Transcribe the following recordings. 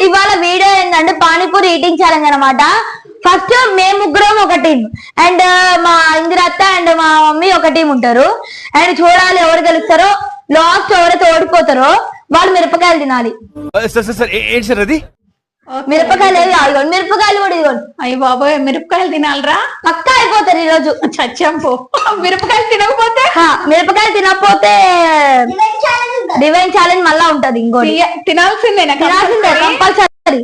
ఇవాళ వీడియో ఏంటంటే panipuri eating challenge అన్నమాట. ఫస్ట్ మేము ముగ్గురం ఒక టీం అండ్ మా ఇందిరత్త అండ్ మా మమ్మీ ఒక టీం ఉంటారు. అండ్ చూడాలి ఎవరు గెలుస్తారో లాస్ట్ ఎవరైతే ఓడిపోతారో వాళ్ళు మిరపకాయలు తినాలి. సార్ సార్ సార్ ఏ- ఏంటి సార్ అది? మిరపకాయలు ఏవి మిరపకాయలు కూడా ఇదిగోండి. అయ్యి బాబోయ్ మిరపకాయలు తినాలరా? పక్కా అయిపోతారు ఈ రోజు చచ్చాం పో. మిరపకాయలు తినకపోతే? హా, మిరపకాయలు తినకపోతే డివైన్ ఛాలెంజ్ మళ్ళా ఉంటది ఇంకోటి. తినాల్సిందేనా తినాల్సిందే? కంపల్సరీ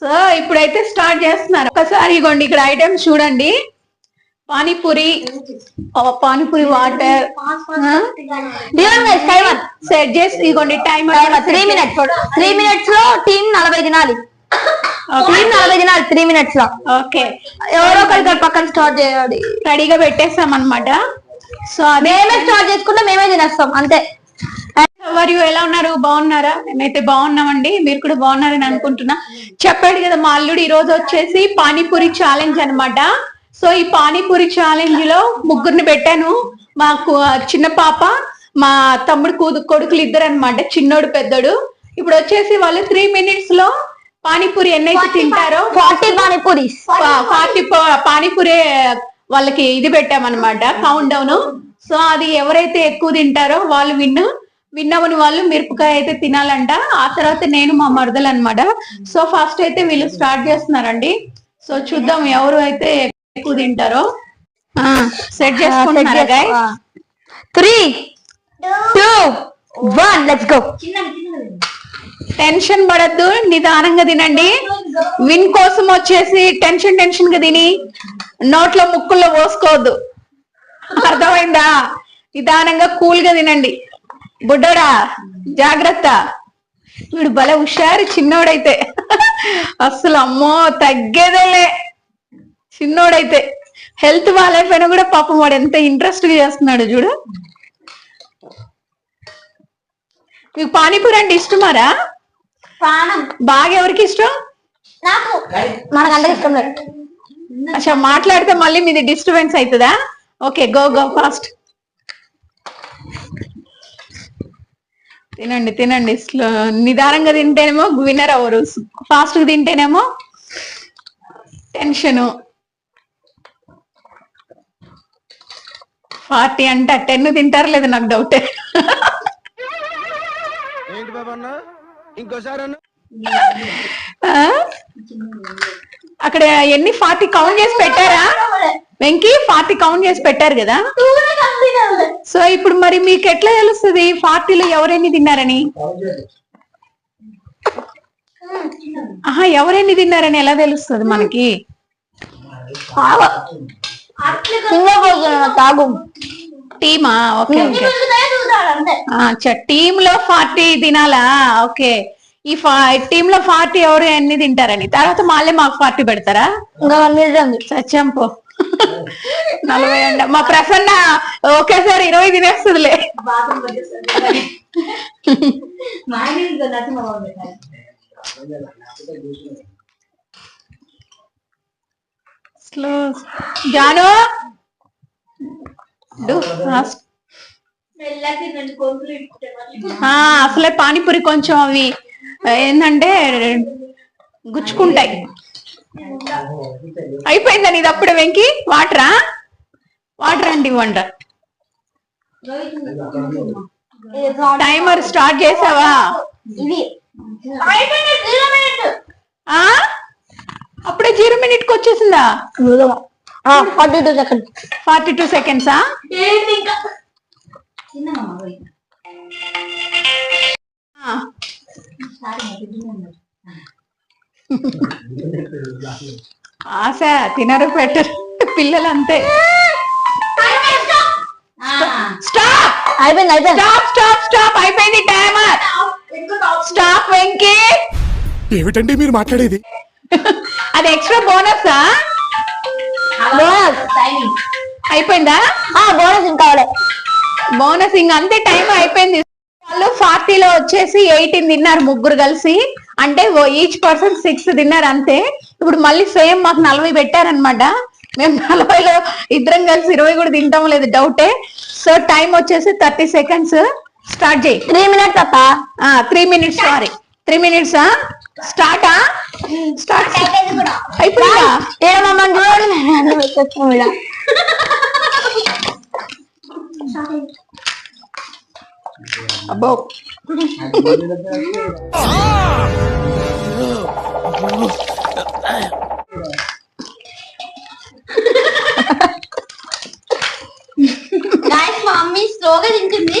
సో ఇప్పుడైతే స్టార్ట్ చేస్తున్నారు. ఒకసారి ఇగోండి ఇక్కడ ఐటమ్స్ చూడండి. పానీపూరి పానీపూరి వాటర్. సెట్ చేసి ఇగోండి టైమర్ త్రీ మినిట్స్ త్రీ మినిట్స్లో టీం నలభై తినాలి. టీం నలభై తినాలి త్రీ మినిట్స్లో. ఓకే ఎవరో ఒకరికి పక్కన స్టార్ట్ చేయాలి. రెడీగా పెట్టేస్తాం అనమాట సో మేమే స్టార్ట్ చేసుకుంటే మేమే తినేస్తాం అంతే. మరియు ఎలా ఉన్నారు? బాగున్నారా? మేమైతే బాగున్నామండి. మీరు కూడా బాగున్నారని అనుకుంటున్నా. చెప్పాడు కదా మా అల్లుడు ఈ రోజు వచ్చేసి పానీపూరి ఛాలెంజ్ అన్నమాట. సో ఈ పానీపూరి ఛాలెంజ్లో ముగ్గురిని పెట్టాను. మాకు చిన్న పాప మా తమ్ముడు కూదు కొడుకులు ఇద్దరు అనమాట చిన్నోడు పెద్దోడు. ఇప్పుడు వచ్చేసి వాళ్ళు త్రీ మినిట్స్లో పానీపూరి ఎన్నైతే తింటారో ఫార్టీ పానీపూరి. పార్టీ పానీపూరి వాళ్ళకి ఇది పెట్టామన్నమాట. కౌంట్ డౌన్ సో అది ఎవరైతే ఎక్కువ తింటారో వాళ్ళు విన్ విన్ అవ్వని వాళ్ళు మిరపకాయ అయితే తినాలంట. ఆ తర్వాత నేను మా మరదలు అనమాట సో ఫస్ట్ అయితే వీళ్ళు స్టార్ట్ చేస్తున్నారండి. సో చూద్దాం ఎవరు అయితే ఎక్కువ తింటారో. సెట్ చేసుకుంటున్నారా? Three two one let's go tension పడద్దు నిదానంగా తినండి. విన్ కోసం వచ్చేసి టెన్షన్ టెన్షన్గా తిని నోట్లో ముక్కుల్లో పోసుకోవద్దు. అర్థమైందా? నిదానంగా కూల్గా తినండి. బుడ్డోడా జాగ్రత్త. వీడు భలే హుషారు చిన్నోడైతే. అస్సలు అమ్మో తగ్గేదేలే. చిన్నోడైతే. హెల్త్ బాగాలేకపోయినా కూడా పాపం వాడు ఎంత ఇంట్రెస్ట్గా చేస్తున్నాడు చూడు. మీకు పానీపూరి అంటే ఇష్టమారా? బాగా ఎవరికి ఇష్టం? నాకు. మనకంటే ఇష్టం లేదు. అచ్చా మాట్లాడితే మళ్ళీ మీది డిస్టర్బెన్స్ అవుతుందా? Okay go go fast. తినండి తినండి. స్లో నిదానంగా తింటేనేమో విన్నర్ అవ్వరు. ఫాస్ట్గా తింటేనేమో టెన్షన్. ఫార్టీ అంట టెన్ తింటారు లేదు నాకు డౌటే? అక్కడ ఎన్ని ఫార్టీ కౌంట్ చేసి పెట్టారా? వెంకీ ఫార్టీ కౌంట్ చేసి పెట్టారు కదా? సో ఇప్పుడు మరి మీకు ఎట్లా తెలుస్తుంది? ఫార్టీలో ఎవరెన్ని తిన్నారని? ఆహా ఎవరెన్ని తిన్నారని ఎలా తెలుస్తుంది మనకి? తాగు. టీమా? ఓకే టీమ్లో ఫార్టీ తినాలా? ఓకే. ఈ టీమ్లో ఫార్టీ ఎవరు ఎన్ని తింటారని? తర్వాత మళ్ళీ మాకు ఫార్టీ పెడతారా? ఇంకా వన్ మినిట్ ఉంది. సత్యంపో నలభై అంట. మా ప్రసన్న ఒకేసారి ఇరవై తినేస్తుందిలే. స్లో. జాను. అసలే పానీపూరి కొంచెం అవి ఏంటంటే గుచ్చుకుంటాయి. అయిపోయిందని ఇది అప్పుడే వెంకి? వాటరా? వాటర్ అండి ఇవ్వండి టైమర్ స్టార్ట్ చేసావా? అప్పుడే జీరో మినిట్. కి వచ్చేసిందా? Forty two second forty two సెకండ్సా ఆశ తినరు పెట్టరు. పిల్లలు అంతే స్టాప్ అయిపోయింది అయిపోయింది. స్టాప్ స్టాప్ స్టాప్ అయిపోయింది టైమర్ స్టాప్ వెంకీ. ఏమిటండి మీరు మాట్లాడేది? అది ఎక్స్ట్రా బోనసా బోనస్ అయిపోయిందా? బోనస్ ఇంకా కావాలి బోనస్ ఇంక అంతే టైం అయిపోయింది. వాళ్ళు ఫార్టీలో వచ్చేసి ఎయిటీన్ తిన్నారు ముగ్గురు కలిసి. అంటే ఈచ్ పర్సన్ సిక్స్ తిన్నారు అంతే. ఇప్పుడు మళ్ళీ సేమ్ మాకు నలభై పెట్టారనమాట మేము నలభైలో ఇద్దరం కలిసి ఇరవై కూడా తింటాం లేదు డౌటే సో టైం వచ్చేసి థర్టీ సెకండ్స్ స్టార్ట్ చేయి. త్రీ మినిట్స్ అప్ప. Three minutes sorry three minutes స్టార్టా start అయిపోయింది చూడండి. అబ్బో. గాయస్ మా మమ్మీ స్లోగా తింటుంది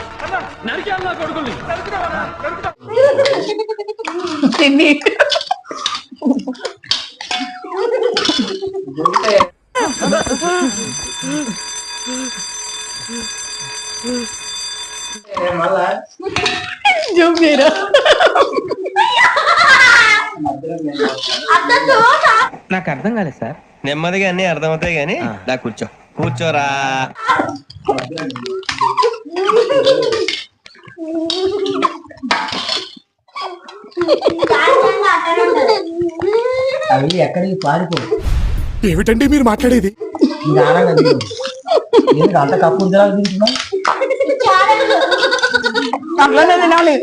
జూమ్ నాకు అర్థం కాలేదు సార్. నెమ్మదిగా అన్ని అర్థమవుతాయి కానీ నా కూర్చో. కూర్చోరా. అవి ఎక్కడికి పారిపో. ఏమిటండి మీరు మాట్లాడేది? అంత కప్పు అట్లనే తినాలి.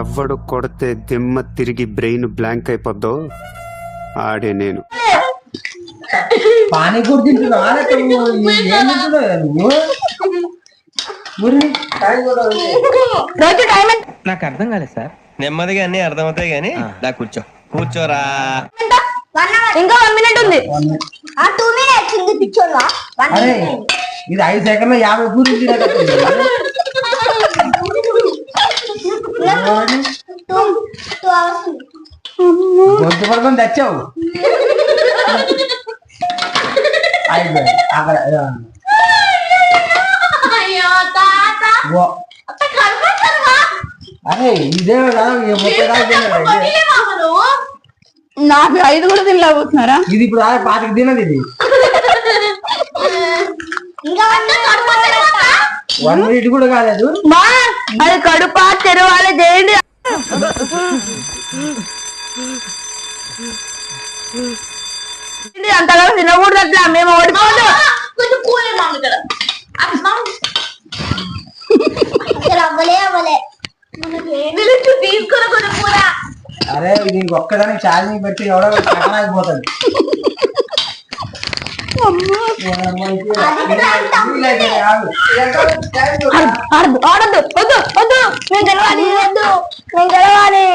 ఎవడు కొడితే దిమ్మ తిరిగి బ్రెయిన్ బ్లాంక్ అయిపోద్దో? ఆడే నేను. పానీపూరి నాకు అర్థం కాలేదు సార్. నెమ్మదిగా అన్ని అర్థమవుతాయి గానీ దా కూర్చో. కూర్చోరా. ఇంకా వన్ మినిట్ ఉంది. టూ మినిట్స్ ఇది ఐదు సెకండ్లో యాభై పూరి టూ అవర్స్ గొంతు పడుకొని తెచ్చావు? అక్కడ అరే ఇదే నాకు ఐదు కూడా తినలేకపోతున్నారా? ఇది ఇప్పుడు ఆ పాతికి తినది ఇది. వన్ మినిట్ కూడా కాలేదు. మా అది కడుపా తెరవాలి చేయండి అంతగా తినకూడదు అట్లా? మేము ఓడిపోదు కొంచెం కూలే మామ ఇక్కడ అవ్వలే అవ్వలే. మనకి నిలుచు తీసుకుని కొంచెం కూర. అరే దీనికి ఒక్కదానికి ఛార్జింగ్ పెట్టి ఎవడో అయిపోతుంది ఆడద్దు వద్దు వద్దు. మేము గెలవాలి వద్దు. మేము గెలవాలి.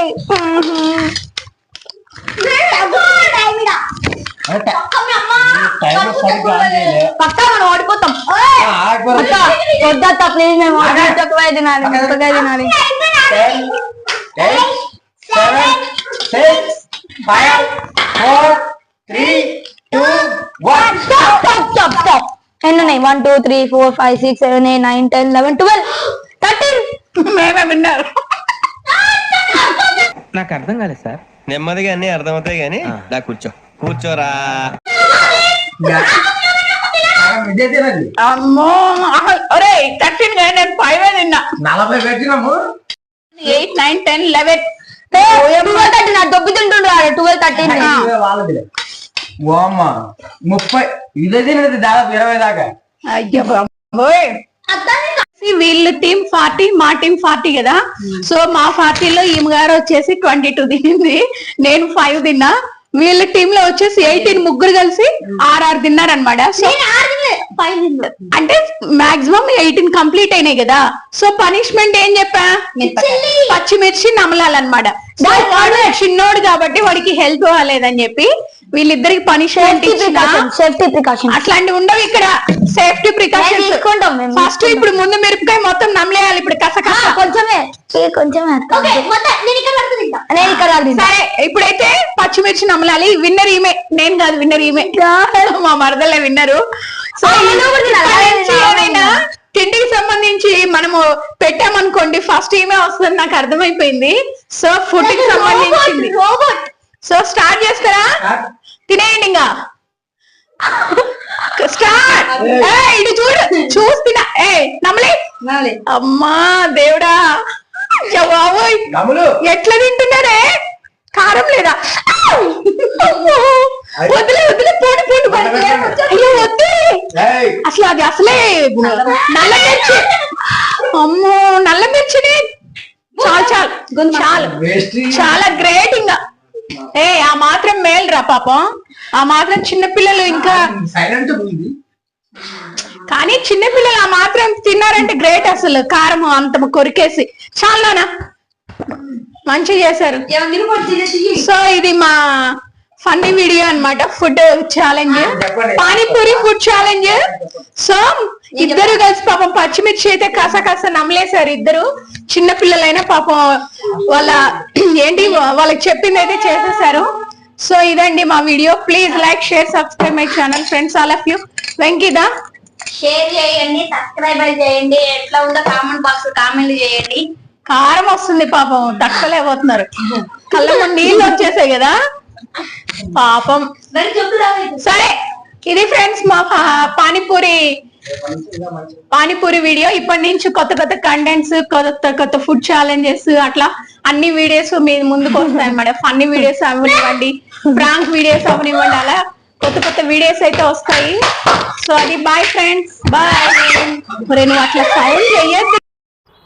పక్కా మనం ఓడిపోతాం అక్క వద్దత్త ప్లీజ్ మేము తక్కువ తినాలి తినాలి. ఎన్ని ఉన్నాయి one two three four five six seven eight nine ten eleven twelve thirteen మేమే విన్నారు. నాకు అర్థం కాలేదు సార్. నెమ్మదిగా అన్ని అర్థమవుతాయి గానీ దా కూర్చో. కూర్చోరా. అమ్మో ఒరే థర్టీన్గా నేను ఫైవ్ తిన్నా. నలభై పెట్టినాము. Eight nine ten eleven twelve thirteen దొబ్బి తింటుండ్రు ట్వెల్వ్ థర్టీన్ ఇవే వాళ్ళదిలే. ఓ అమ్మ ముప్పై ఇదే తినది దాదాపు ఇరవై దాకా. అయ్యో వీళ్ళ టీం ఫార్టీ మా టీం ఫార్టీ కదా. సో మా ఫార్టీలో ఈమె గారు వచ్చేసి ట్వంటీ టూ తినింది. నేను ఫైవ్ తిన్నా. వీళ్ళ టీమ్లో వచ్చేసి ఎయిటీన్ ముగ్గురు కలిసి ఆర్ఆర్ తిన్నారనమాట సో అంటే మాక్సిమం ఎయిటీన్ కంప్లీట్ అయినాయి కదా. సో పనిష్మెంట్ ఏం చెప్పా? పచ్చిమిర్చి నమలాలన్నమాట. చిన్నోడు కాబట్టి వాడికి హెల్ప్ అవ్వలేదని చెప్పి వీళ్ళిద్దరికి పని సేఫ్టీ ప్రికాషన్ అట్లాంటివి ఉండవు ఇక్కడ. సేఫ్టీ ప్రికాషన్స్ ఫస్ట్ ఇప్పుడు ముందు మిరపకాయ మొత్తం నమ్మలేయాలి ఇప్పుడు కసకస కొంచెమే. కొంచెమే సరే ఇప్పుడైతే పచ్చిమిర్చి నమ్మలాలి విన్నర్ ఈమె. నేను కాదు విన్నర్ ఈమె. మా మరదలే విన్నరు. సో ఏమైనా తిండికి సంబంధించి మనము పెట్టామనుకోండి ఫస్ట్ ఈమె వస్తుంది నాకు అర్థమైపోయింది. సో ఫుడ్కి సంబంధించింది. సో స్టార్ట్ చేస్తారా? తినేయండి ఇంకా. స్టార్ట్. ఇటు చూడు. చూస్తున్నా ఏ నమ్మలే అమ్మా దేవుడా. బాబోయ్. ఎట్లా తింటున్నారే? కారం లేదా! వదిలే వదిలే. పోటీ పోటీ. అయ్యో వద్దు. ఏయ్, అసలు అది అసలే నల్ల మిర్చి. అమ్మో నల్ల మిర్చిని. చాలు చాలు. చాలు. చాలా గ్రేట్ ఇంకా. ఏ ఆ మాత్రం మేలు రా పాపం. ఆ మాత్రం చిన్నపిల్లలు ఇంకా సైలెంట్ కానీ చిన్నపిల్లలు ఆ మాత్రం తిన్నారంటే గ్రేట్ అసలు. కారం అంత కొరికేసి. చాలు నాన్న మంచిగా చేశారు. సో ఇది మా ఫన్నీ వీడియో అన్నమాట. Food challenge. Panipuri food challenge. So ఇద్దరు కలిసి పాపం పచ్చిమిర్చి అయితే కాస కాస నమ్మలేశారు ఇద్దరు. చిన్న పిల్లలైనా పాపం వాళ్ళ ఏంటి వాళ్ళకి చెప్పింది అయితే చేసేసారు సో ఇదండి మా video. Please like share subscribe my channel friends all of you. వెంకిదా. Share చేయండి సబ్స్క్రైబ్ చేయండి ఎట్లా ఉందో కామెంట్ బాక్స్ కామెంట్ చేయండి. కారం వస్తుంది పాపం తట్టుకోలేకపోతున్నారు. కళ్ళ నీళ్ళు వచ్చేసాయి కదా. పాపం. సరే ఇది ఫ్రెండ్స్ మా పానీపూరి పానీపూరి వీడియో ఇప్పటి నుంచి కొత్త కొత్త కంటెంట్స్ కొత్త కొత్త ఫుడ్ ఛాలెంజెస్ అట్లా అన్ని వీడియోస్ మీ ముందుకు వస్తాయి అన్నమాట ఫన్నీ వీడియోస్ అవనివ్వండి ప్రాంక్ వీడియోస్ అవనివ్వండి అలా కొత్త కొత్త వీడియోస్ అయితే వస్తాయి. సో అది బాయ్ ఫ్రెండ్స్ బాయ్ మరి నువ్వు అట్లా సౌండ్ చెయ్యొద్దు.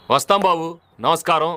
వస్తాం బాబు. నమస్కారం.